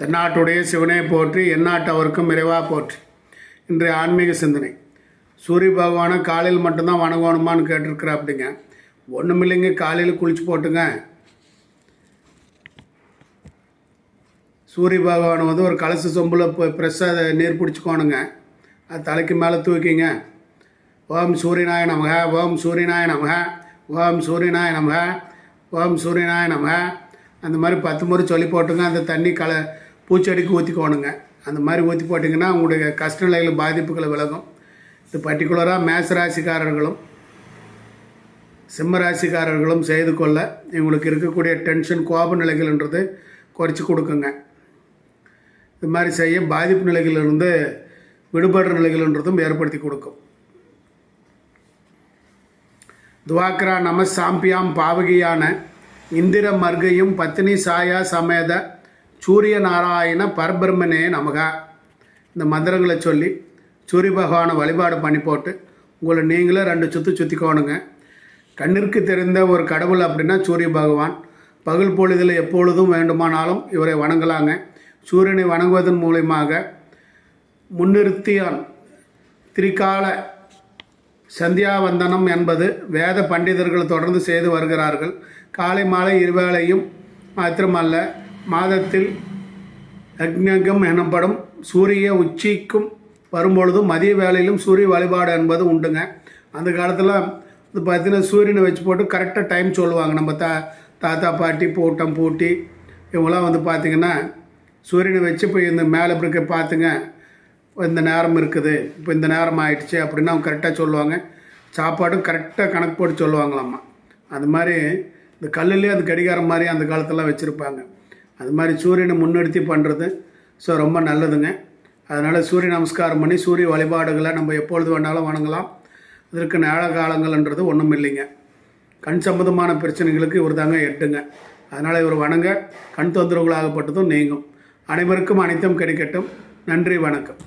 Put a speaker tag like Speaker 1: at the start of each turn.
Speaker 1: தென்னாட்டுடைய சிவனை போற்றி எந்நாட்டவருக்கும் இறைவாக போற்றி. இன்றைய ஆன்மீக சிந்தனை. சூரிய பகவானை காலையில் மட்டும்தான் வணங்கணுமான்னு கேட்டிருக்கிற அப்படிங்க ஒன்றும் இல்லைங்க காலையில் குளிச்சு போட்டுங்க. சூரிய பகவானை வந்து ஒரு கலச சொம்பில் ஃப்ரெஷ்ஷாக நீர் பிடிச்சிக்கோணுங்க. அது தலைக்கு மேலே தூக்கிங்க. ஓம் சூரியனாய நமக ஓம் சூரியனாய நமக ஓம் சூரியனாய நமக ஓம் சூரியனாய நமக. அந்த மாதிரி பத்து முறை சொல்லி போட்டுங்க. அந்த தண்ணி கல பூச்செடிக்கு ஊற்றிக்கோணுங்க அந்த மாதிரி ஊற்றி போட்டிங்கன்னா உங்களுடைய கஷ்ட நிலைகள் பாதிப்புகளை விலகும். இது பர்டிகுலராக மேச ராசிக்காரர்களும் சிம்ம ராசிக்காரர்களும் செய்து கொள்ள இவங்களுக்கு இருக்கக்கூடிய டென்ஷன் கோப நிலைகள்ன்றது குறைச்சி கொடுக்குங்க. இது மாதிரி செய்ய பாதிப்பு நிலைகளிலிருந்து விடுபடுற நிலைகள்ன்றதும் ஏற்படுத்தி கொடுக்கும். துவாக்கரா நம சாம்பியாம் பாவகியான இந்திர மர்கையும் பத்தினி சாயா சமேத சூரிய நாராயண பரபிரம்மனே நமகா. இந்த மந்திரங்களை சொல்லி சூரிய பகவானை வழிபாடு பண்ணி போட்டு உங்களை நீங்களே ரெண்டு சுற்று சுற்றிக்கோணுங்க கண்ணிற்கு தெரிந்த ஒரு கடவுள் அப்படின்னா சூரிய பகவான். பகல் பொழுதில் எப்பொழுதும் வேண்டுமானாலும் இவரை வணங்கலாங்க. சூரியனை வணங்குவதன் மூலயமாக முன்னிறுத்தியான் திரிகால சந்தியாவந்தனம் என்பது வேத பண்டிதர்கள் தொடர்ந்து செய்து வருகிறார்கள். காலை மாலை இருவேளையும் மாத்திரமல்ல மாதத்தில் அக்னகம் எனப்படும் சூரிய உச்சிக்கும் வரும்பொழுதும் மதிய வேலையிலும் சூரிய வழிபாடு என்பது உண்டுங்க. அந்த காலத்தில் இது பார்த்தீங்கன்னா சூரியனை வச்சு போட்டு கரெக்டாக டைம் சொல்லுவாங்க. நம்ம தா தாத்தா பாட்டி பூட்டம் பூட்டி இவங்களாம் வந்து பார்த்திங்கன்னா சூரியனை வச்சு இப்போ இந்த மேலே இருக்க பார்த்துங்க இந்த நேரம் இருக்குது. இப்போ இந்த நேரம் ஆயிடுச்சு அப்படின்னு அவங்க கரெக்டாக சொல்லுவாங்க. சாப்பாடும் கரெக்டாக கணக்கு போட்டு சொல்லுவாங்களாம்மா. அது மாதிரி இந்த கல்லுலேயே அது கடிகாரம் மாதிரி அந்த காலத்தெல்லாம் வச்சுருப்பாங்க. அது மாதிரி சூரியனை முன்னிறுத்தி பண்ணுறது ஸோ ரொம்ப நல்லதுங்க. அதனால் சூரிய நமஸ்காரம் பண்ணி சூரிய வழிபாடுகளை நம்ம எப்பொழுது வேணாலும் வணங்கலாம். இதற்கு நேர காலங்கள்ன்றது ஒன்றும் இல்லைங்க. கண் சம்மந்தமான பிரச்சனைகளுக்கு இவர் தாங்க எட்டுங்க. அதனால் இவர் வணங்க கண் தொந்தரவுகளாகப்பட்டதும் நீங்கும். அனைவருக்கும் அனைத்தும் கிடைக்கட்டும். நன்றி வணக்கம்.